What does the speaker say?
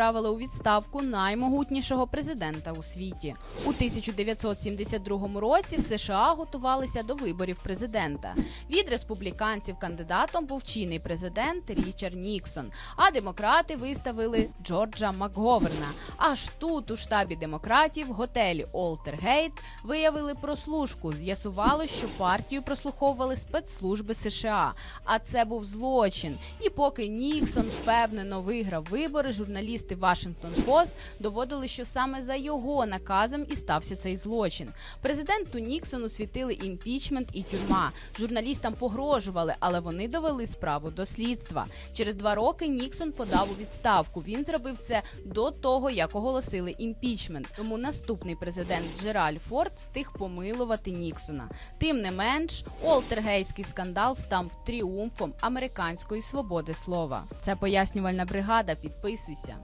відправили у відставку наймогутнішого президента у світі. У 1972 році в США готувалися до виборів президента. Від республіканців кандидатом був чинний президент Річард Ніксон, а демократи виставили Джорджа Макговерна. Аж тут, у штабі демократів, готелі Олтергейт виявили прослушку. З'ясувало, що партію прослуховували спецслужби США. А це був злочин. І поки Ніксон впевнено виграв вибори, журналісти Вашингтон Пост доводили, що саме за його наказом і стався цей злочин. Президенту Ніксону світили імпічмент і тюрма. Журналістам погрожували, але вони довели справу до слідства. Через два роки Ніксон подав у відставку. Він зробив це до того, як оголосили імпічмент. Тому наступний президент Джераль Форд встиг помилувати Ніксона. Тим не менш, Олтергейський скандал став тріумфом американської свободи слова. Це пояснювальна бригада. Підписуйся.